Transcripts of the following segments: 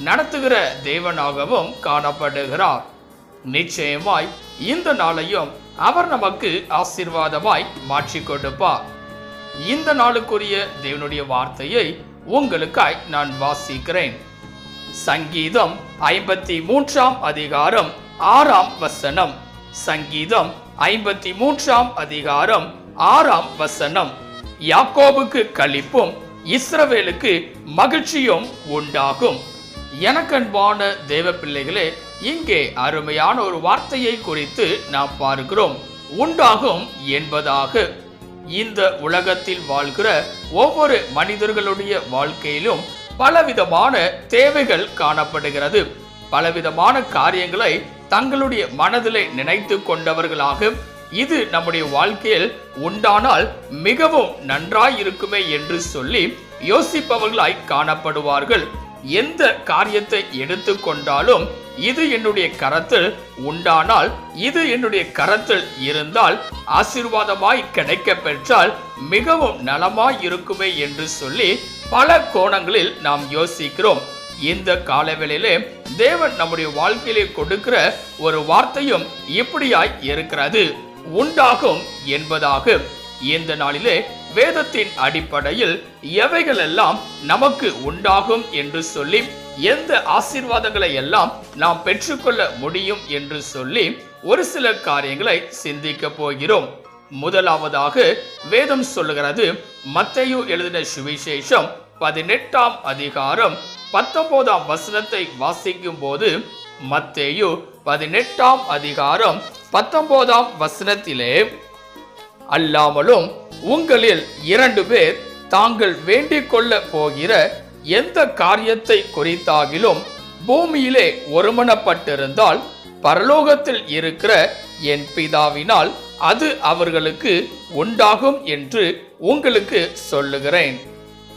நடத்துகிற தேவனாகவும் காணப்படுகிறார். நிச்சயமாய் இந்த நாளையும் அவர் நமக்கு ஆசீர்வாதமாய் மாற்றி கொடுப்பார். இந்த நாளுக்குரிய தேவனுடைய வார்த்தையை உங்களுக்காய் நான் வாசிக்கிறேன். சங்கீதம் ஐம்பத்தி மூன்றாம் அதிகாரம் ஆறாம் வசனம். சங்கீதம் ஐம்பத்தி மூன்றாம் அதிகாரம் ஆறாம் வசனம். யாக்கோபுக்கு களிப்பும் இஸ்ரவேலுக்கு மகிழ்ச்சியும் உண்டாகும். எனக்கன்பான தேவ பிள்ளைகளே இங்கே அருமையான ஒரு வார்த்தையை குறித்து நாம் பார்க்கிறோம். உண்டாகும் என்பதாக. இந்த உலகத்தில் வாழ்கிற ஒவ்வொரு மனிதர்களுடைய வாழ்க்கையிலும் பலவிதமான தேவைகள் காணப்படுகிறது. பலவிதமான காரியங்களை தங்களுடைய மனதிலே நினைத்து கொண்டவர்களாக இது நம்முடைய வாழ்க்கையில் உண்டானால் மிகவும் நன்றாய் இருக்குமே என்று சொல்லி யோசிப்பவர்களாய் காணப்படுவார்கள். எந்த காரியத்தை எடுத்துக்கொண்டாலும் இது என்னுடைய கரத்தில் உண்டானால் இது என்னுடைய கரத்தில் இருந்தால் ஆசீர்வாதமாய் கிடைக்க பெற்றால் மிகவும் நலமாய் இருக்குமே என்று சொல்லி பல கோணங்களில் நாம் யோசிக்கிறோம். இந்த காலவெளியிலே தேவன் நம்முடைய வாழ்க்கையிலே கொடுக்கிற ஒரு வார்த்தையும் இப்படியாய் இருக்கிறது. உண்டாகும் என்பதாக இந்த நாளிலே வேதத்தின் அடிப்படையில் எவைகளெல்லாம் நமக்கு உண்டாகும் என்று சொல்லி எந்த ஆசீர்வாதங்களை எல்லாம் நாம் பெற்றுக்கொள்ள முடியும் என்று சொல்லி ஒரு சில காரியங்களை சிந்திக்க போகிறோம். முதலாவதாக வேதம் சொல்லுகிறது மத்தையு எழுதின சுவிசேஷம் பதினெட்டாம் அதிகாரம் பத்தொன்பதாம் வசனத்தை வாசிக்கும் போது மத்தேயு பதினெட்டாம் அதிகாரம் பத்தொன்பதாம் வசனத்திலே அல்லாமலும் உங்களில் இரண்டு பேர் தாங்கள் வேண்டிக் கொள்ள போகிற எந்த காரியத்தை குறித்தாகிலும் பூமியிலே ஒருமனப்பட்டிருந்தால் பரலோகத்தில் இருக்கிற என் பிதாவினால் அது அவர்களுக்கு உண்டாகும் என்று உங்களுக்கு சொல்லுகிறேன்.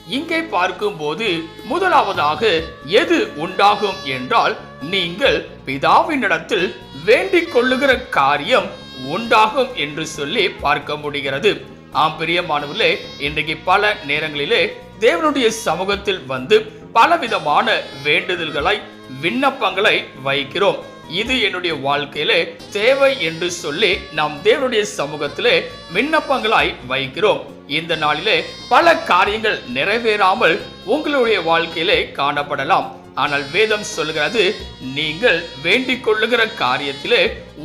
இங்கே பார்க்கும்போது முதலாவதாக எது உண்டாகும் என்றால் நீங்கள் பிதாவினிடத்தில் வேண்டிக் கொள்ளுகிற காரியம் உண்டாகும் என்று சொல்லி பார்க்க முடிகிறது. ஆம் பிரியமானவர்களே இன்றைக்கு பல நேரங்களிலே தேவனுடைய சமூகத்தில் வந்து பலவிதமான வேண்டுதல்களை விண்ணப்பங்களை வைக்கிறோம். இது என்னுடைய வாழ்க்கையிலே தேவை என்று சொல்லி நாம் தேவனுடைய சமூகத்திலே விண்ணப்பங்களாய் வைக்கிறோம். இந்த நாளிலே பல காரியங்கள் நிறைவேறாமல் உங்களுடைய வாழ்க்கையிலே காணப்படலாம். ஆனால் வேதம் சொல்கிறது நீங்கள் வேண்டிக் கொள்ளுகிற காரியத்திலே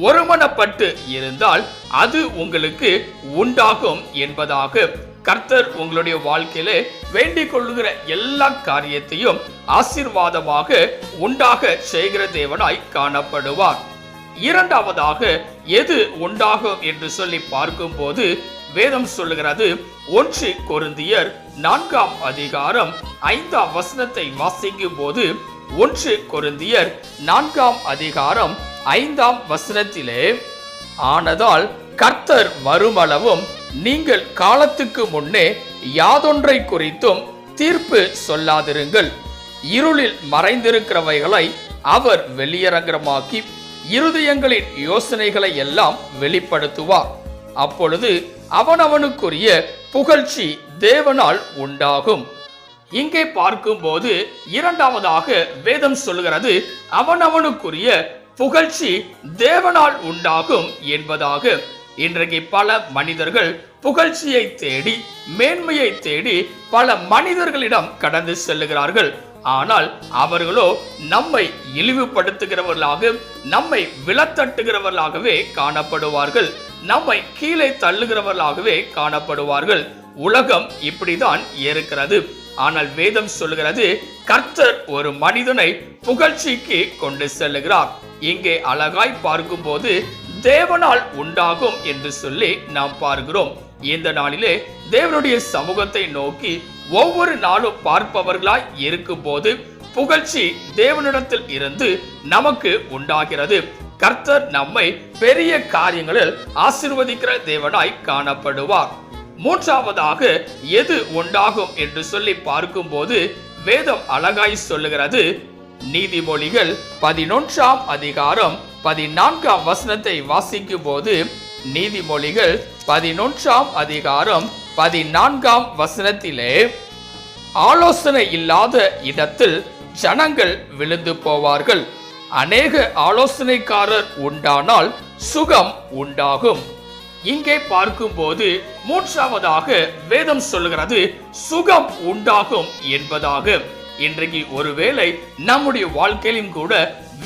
ஒருமனப்பட்டு இருந்தால் அது உங்களுக்கு உண்டாகும் என்பதாக கர்த்தர் உங்களுடைய வாழ்க்கையிலே வேண்டிக் கொள்ளுகிற எல்லா காரியத்தையும் ஆசீர்வாதமாக உண்டாக செய்கிற தேவனாய் காணப்படுவார். இரண்டாவதாக எது உண்டாகும் என்று சொல்லி பார்க்கும்போது வேதம் சொல்லுகிறது. ஒன்று கொருந்தியர் நான்காம் அதிகாரம் ஐந்தாம் வசனத்தை வாசிக்கும் போது ஒன்று கொருந்தியர் நான்காம் அதிகாரம் ஐந்தாம் வசனத்திலே ஆனதால் கர்த்தர் வருமளவும் நீங்கள் காலத்துக்கு முன்னே யாதொன்றை குறித்தும் தீர்ப்பு சொல்லாதிருங்கள். இருளில் மறைந்திருக்கிறவைகளை அவர் வெளியரங்கமாக்கி இருதயங்களின் யோசனைகளை எல்லாம் வெளிப்படுத்துவார். அப்பொழுது அவனவனுக்குரிய புகழ்ச்சி தேவனால் உண்டாகும். இங்கே பார்க்கும்போது இரண்டாவதாக வேதம் சொல்கிறது அவனவனுக்குரிய புகழ்ச்சி தேவனால் உண்டாகும் என்பதாக. இன்றைக்கு பல மனிதர்கள் புகழ்ச்சியை தேடி மேன்மையை தேடி பல மனிதர்களிடம் கடந்து செல்லுகிறார்கள். ஆனால் அவர்களோ நம்மை இழிவுபடுத்துகிறவர்களாக நம்மை விலத்தட்டுகிறவர்களாகவே காணப்படுவார்கள். நம்மை கீழே தள்ளுகிறவர்களாகவே காணப்படுவார்கள். உலகம் இப்படிதான் இருக்கிறது. ஆனால் வேதம் சொல்கிறது கர்த்தர் ஒரு மனிதனை புகழ்ச்சிக்கு கொண்டு செல்லுகிறார். இங்கே அழகாய் பார்க்கும்போது தேவனால் உண்டாகும் என்று சொல்லி நாம் பார்க்கிறோம். இந்த நாளிலே தேவனுடைய சமூகத்தை நோக்கி ஒவ்வொரு நாளும் பார்ப்பவர்களாய் இருக்கும்போது புகழ்ச்சி தேவனிடத்தில் இருந்து நமக்கு உண்டாகிறது. கர்த்தர் நம்மை பெரிய காரியங்களில் ஆசிர்வதிக்கிற தேவனாய் காணப்படுவார். மூன்றாவதாக எது உண்டாகும் என்று சொல்லி பார்க்கும்போது வேதம் அழகாய் சொல்லுகிறது. நீதிமொழிகள் பதினொன்றாம் அதிகாரம் பதினான்காம் வசனத்தை வாசிக்கும் போது நீதிமொழிகள் பதினொன்றாம் அதிகாரம் பதினான்காம் வசனத்திலே ஆலோசனை இல்லாத இடத்தில் ஜனங்கள் விழுந்து போவார்கள். அநேக ஆலோசனைக்காரர் உண்டானால் சுகம் உண்டாகும். இங்கே பார்க்கும்போது மூன்றாவதாக வேதம் சொல்லுகிறது சுகம் உண்டாகும் என்பதாக. இன்றைக்கு ஒருவேளை நம்முடைய வாழ்க்கையிலும் கூட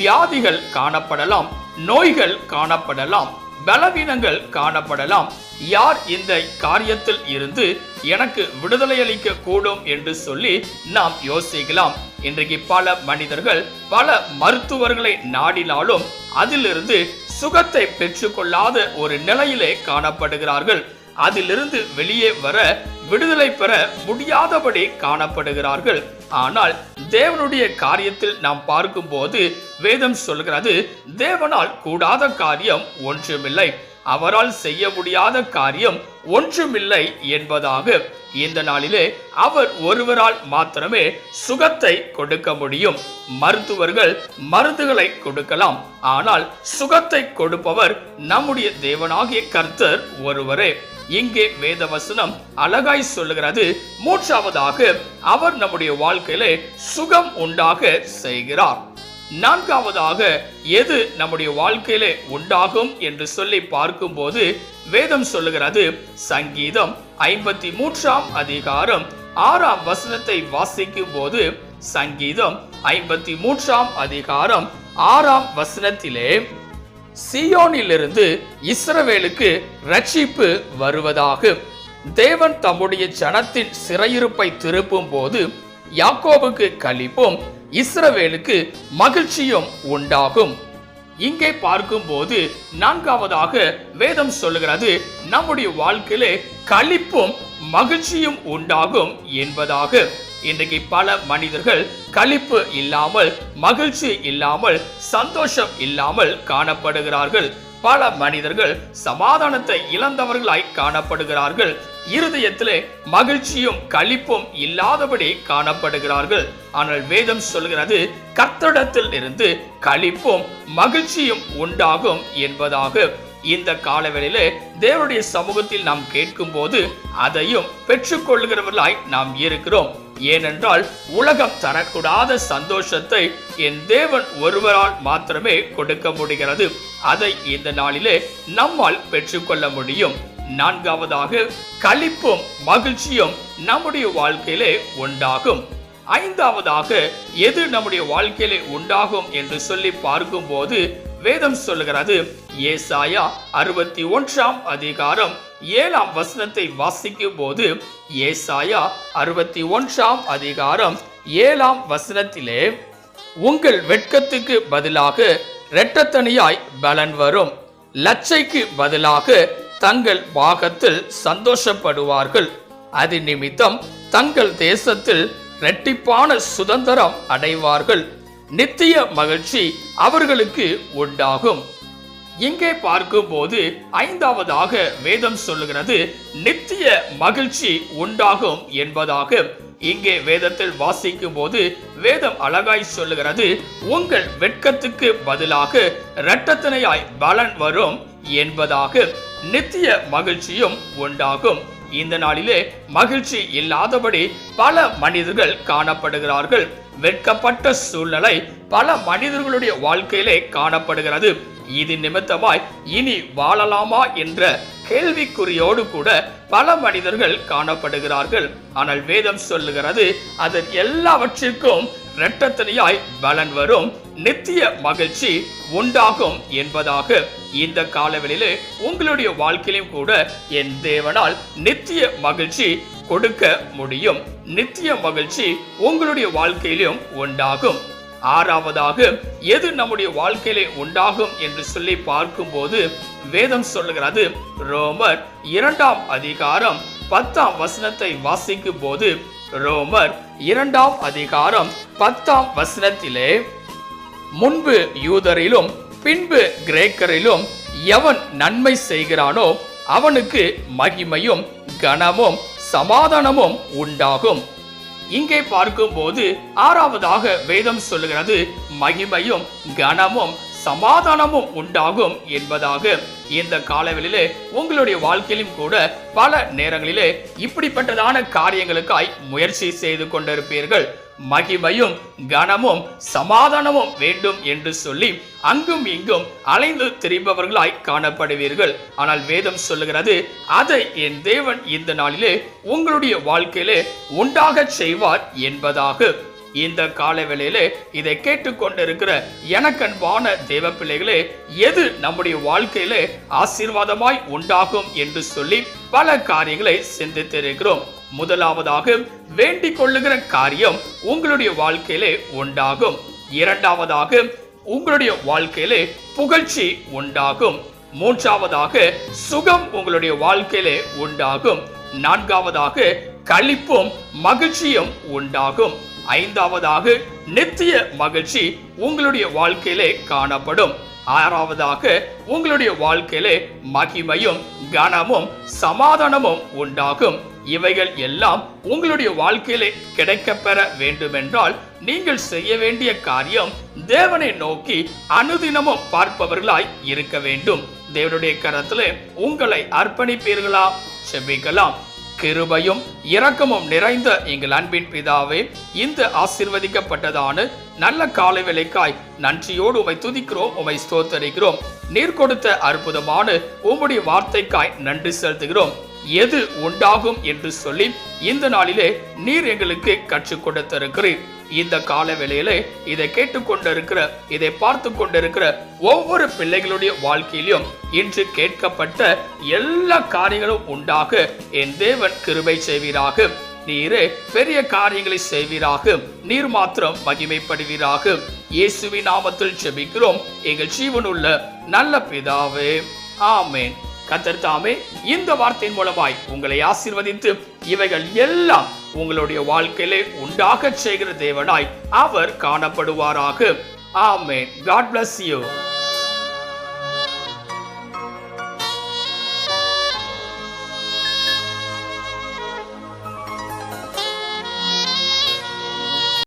வியாதிகள் காணப்படலாம் நோய்கள் காணப்படலாம் பலவீனங்கள் காணப்படலாம். யார் இந்த காரியத்தில் இருந்து எனக்கு விடுதலை அளிக்க கூடும் என்று சொல்லி நாம் யோசிக்கலாம். இன்றைக்கு பல மனிதர்கள் பல மருத்துவர்களை நாடினாலும் அதிலிருந்து சுகத்தை பெற்றுக்கொள்ளாத ஒரு நிலையிலே காணப்படுகிறார்கள். அதிலிருந்து வெளியே வர விடுதலை பெற முடியாதபடி காணப்படுகிறார்கள். ஆனால் தேவனுடைய காரியத்தில் நாம் பார்க்கும்போது வேதம் சொல்கிறது தேவனால் கூடாத காரியம் ஒன்றுமில்லை. அவரால் செய்ய முடியாத காரியம் ஒன்றுமில்லை என்பதாக. இந்த நாளிலே அவர் ஒருவரால் மாத்திரமே சுகத்தை கொடுக்க முடியும். மருத்துவர்கள் மருந்துகளை கொடுக்கலாம். ஆனால் சுகத்தை கொடுப்பவர் நம்முடைய தேவனாகிய கர்த்தர் ஒருவரே. இங்கே வேதவசனம் அழகாய் சொல்லுகிறது மூன்றாவதாக அவர் நம்முடைய வாழ்க்கையில சுகம் உண்டாக செய்கிறார். நான்காவதாக எது நம்முடைய வாழ்க்கையில உண்டாகும் என்று சொல்லி பார்க்கும்போது வேதம் சொல்லுகிறது சங்கீதம் ஐம்பத்தி மூன்றாம் அதிகாரம் ஆறாம் வசனத்தை வாசிக்கும் போது சங்கீதம் ஐம்பத்தி மூன்றாம் அதிகாரம் ஆறாம் வசனத்திலே சியோனிலிருந்து இஸ்ரவேலுக்கு ரட்சிப்பு வருவதாக தேவன் தம்முடைய ஜனத்தின் சிறையிருப்பை திருப்பும் போது யாக்கோபுக்கு கழிப்பும் இஸ்ரவேலுக்கு மகிழ்ச்சியும் உண்டாகும். இங்கே பார்க்கும்போது நான்காவதாக வேதம் சொல்லுகிறது நம்முடைய வாழ்க்கையிலே களிப்பும் மகிழ்ச்சியும் உண்டாகும் என்பதாக. இன்றைக்கு பல மனிதர்கள் களிப்பு இல்லாமல் மகிழ்ச்சி இல்லாமல் சந்தோஷம் இல்லாமல் காணப்படுகிறார்கள். பல மனிதர்கள் சமாதானத்தை இழந்தவர்களாய் காணப்படுகிறார்கள். இருதயத்திலே மகிழ்ச்சியும் களிப்பும் இல்லாதபடி காணப்படுகிறார்கள். ஆனால் வேதம் சொல்கிறது கர்த்தரிடத்தில் இருந்து களிப்பும் மகிழ்ச்சியும் உண்டாகும் என்பதாக இந்த காலவெளியிலே தேவனுடைய சமூகத்தில் நாம் கேட்கும் போது அதையும் பெற்றுக்கொள்கிறவர்களாய் நாம் இருக்கிறோம். ஏனென்றால் உலகம் தரக்கூடாத சந்தோஷத்தை என் தேவன் ஒருவரால் மாத்திரமே கொடுக்க முடிகிறது. அதை இந்த நாளிலே நம்மால் பெற்றுக்கொள்ள முடியும். நான்காவதாக களிப்பும் மகிழ்ச்சியும் நம்முடைய வாழ்க்கையிலே உண்டாகும். ஐந்தாவதாக எது நம்முடைய வாழ்க்கையிலே உண்டாகும் என்று சொல்லி பார்க்கும்போது வேதம் சொல்லுகிறது ஏசாயா அறுபத்தி ஒன்றாம் அதிகாரம் ஏழாம் வசனத்தை வாசிக்கும் போது ஏசாயா அறுபத்தி ஒன்றாம் அதிகாரம் ஏழாம் வசனத்திலே உங்கள் வெட்கத்துக்கு பதிலாக இரட்டத்தனியாய் பலன் வரும். லச்சைக்கு பதிலாக தங்கள் பாகத்தில் சந்தோஷப்படுவார்கள். அது நிமித்தம் தங்கள் தேசத்தில் இரட்டிப்பான சுதந்திரம் அடைவார்கள். நித்திய மகிழ்ச்சி அவர்களுக்கு உண்டாகும். இங்கே பார்க்கும்போது ஐந்தாவதாக வேதம் சொல்லுகிறது நித்திய மகிழ்ச்சி உண்டாகும் என்பதாக. இங்கே வேதத்தில் வாசிக்கும் போது வேதம் அழகாய் சொல்லுகிறது உங்கள் வெட்கத்துக்கு பதிலாக இரட்டத்தினையாய் பலன் வரும் என்பதாக. நித்திய மகிழ்ச்சியும் உண்டாகும். இந்த நாளிலே மகிழ்ச்சி இல்லாதபடி பல மனிதர்கள் காணப்படுகிறார்கள். வெட்கப்பட்ட சூழ்நிலை பல மனிதர்களுடைய வாழ்க்கையிலே காணப்படுகிறது. இது நிமித்தமாய் இனி வாழலாமா என்ற கேள்விக்குறியோடு கூட பல மனிதர்கள் காணப்படுகிறார்கள். ஆனால் வேதம் சொல்லுகிறது அதன் எல்லாவற்றிற்கும் இரட்டத்தனியாய் பலன் வரும் நித்திய மகிழ்ச்சி உண்டாகும் என்பதாக இந்த காலவெளியிலே உங்களுடைய வாழ்க்கையிலும் கூட என் தேவனால் நித்திய மகிழ்ச்சி கொடுக்க முடியும். நித்திய மகிழ்ச்சி உங்களுடைய வாழ்க்கையிலும் உண்டாகும். ஆறாவதாக எது நம்முடைய வாழ்க்கையிலே உண்டாகும்? என்று சொல்லி பார்க்கும்போது வேதம் சொல்லுகிறது ரோமர் இரண்டாம் அதிகாரம் பத்தாம் வசனத்தை வாசிக்கும் போது ரோமர் இரண்டாம் அதிகாரம் பத்தாம் வசனத்திலே முன்பு யூதரிலும் பின்பு கிரேக்கரிலும் எவன் நன்மை செய்கிறானோ அவனுக்கு மகிமையும் கனமும் சமாதானமும் உண்டாகும். இங்கே பார்க்கும்போது ஆறாவதாக வேதம் சொல்லுகிறது மகிமையும் கனமும் சமாதானமும் உண்டாகும் என்பதாக. இந்த காலவெளியிலே உங்களுடைய வாழ்க்கையிலும் கூட பல நேரங்களிலே இப்படிப்பட்டதான காரியங்களுக்காய் முயற்சி செய்து கொண்டிருப்பீர்கள். மகிமையும் கனமும் சமாதானமும் வேண்டும் என்று சொல்லி அங்கும் இங்கும் அலைந்து திரிபவர்களாய் காணப்படுவீர்கள். ஆனால் வேதம் சொல்லுகிறது அதை என் தேவன் இந்த நாளிலே உங்களுடைய வாழ்க்கையிலே உண்டாகச் செய்வார் என்பதாக. இந்த காலவேளையிலே இதை கேட்டுக்கொண்டிருக்கிற எனக்கன்பான தேவ பிள்ளைகளே எது நம்முடைய வாழ்க்கையிலே ஆசீர்வாதமாய் உண்டாகும் என்று சொல்லி பல காரியங்களை சிந்தித்திருக்கிறோம். முதலாவதாக வேண்டிக் கொள்ளுகிற காரியம் உங்களுடைய வாழ்க்கையிலே உண்டாகும். இரண்டாவதாக உங்களுடைய வாழ்க்கையிலே புகழ்ச்சி உண்டாகும். மூன்றாவதாக சுகம் உங்களுடைய வாழ்க்கையிலே உண்டாகும். நான்காவதாக களிப்பும் மகிழ்ச்சியும் உண்டாகும். ஐந்தாவதாக நித்திய மகிழ்ச்சி உங்களுடைய வாழ்க்கையிலே காணப்படும். ஆறாவதாக உங்களுடைய வாழ்க்கையிலே மகிமையும் கனமும் சமாதானமும் உண்டாகும். இவைகள் எல்லாம் உங்களுடைய வாழ்க்கையிலே கிடைக்கப்பெற வேண்டுமென்றால் நீங்கள் செய்ய வேண்டிய காரியம் தேவனை நோக்கி அனுதினமும் பார்ப்பவர்களாய் இருக்க வேண்டும். தேவனுடைய கரத்திலே உங்களை அர்ப்பணிப்பீர்களா? செபிக்கலாம். கிருபையும் இரக்கமும் நிறைந்த எங்கள் அன்பின் பிதாவே இந்த ஆசிர்வதிக்கப்பட்டதான நல்ல காலை விலைக்காய் நன்றியோடு உமை துதிக்கிறோம் உமை ஸ்தோத்தரிக்கிறோம். நீர் கொடுத்த அற்புதமான உம்முடைய வார்த்தைக்காய் நன்றி செலுத்துகிறோம். எது உண்டாகும் என்று சொல்லி இந்த நாளிலே நீர் எங்களுக்கு கற்றுக் கொடுத்திருக்கிறீர். இந்த கால வேளையில இதை கேட்டுக்கொண்டிருக்கிற இதை பார்த்து கொண்டிருக்கிற ஒவ்வொரு பிள்ளைகளுடைய வாழ்க்கையிலும் இன்று கேட்கப்பட்ட எல்லா காரியங்களும் உண்டாக. என் தேவன் கிருபை செய்வீராக. நீரே பெரிய காரியங்களை செய்வீராக. நீர் மாத்திரம் மகிமைப்படுவீராக. இயேசுவின் நாமத்தில் செபிக்கிறோம் எங்கள் ஜீவனுள்ள நல்ல பிதாவே. ஆமேன். கத்தர் தாமே இந்த வார்த்தையின் மூலமாய் உங்களை ஆசிர்வதித்து இவைகள் எல்லாம் உங்களுடைய வாழ்க்கையிலே உண்டாகச் செய்கிற தேவனாய் அவர் காணப்படுவாராக. ஆமே காட் பிளஸ் யூ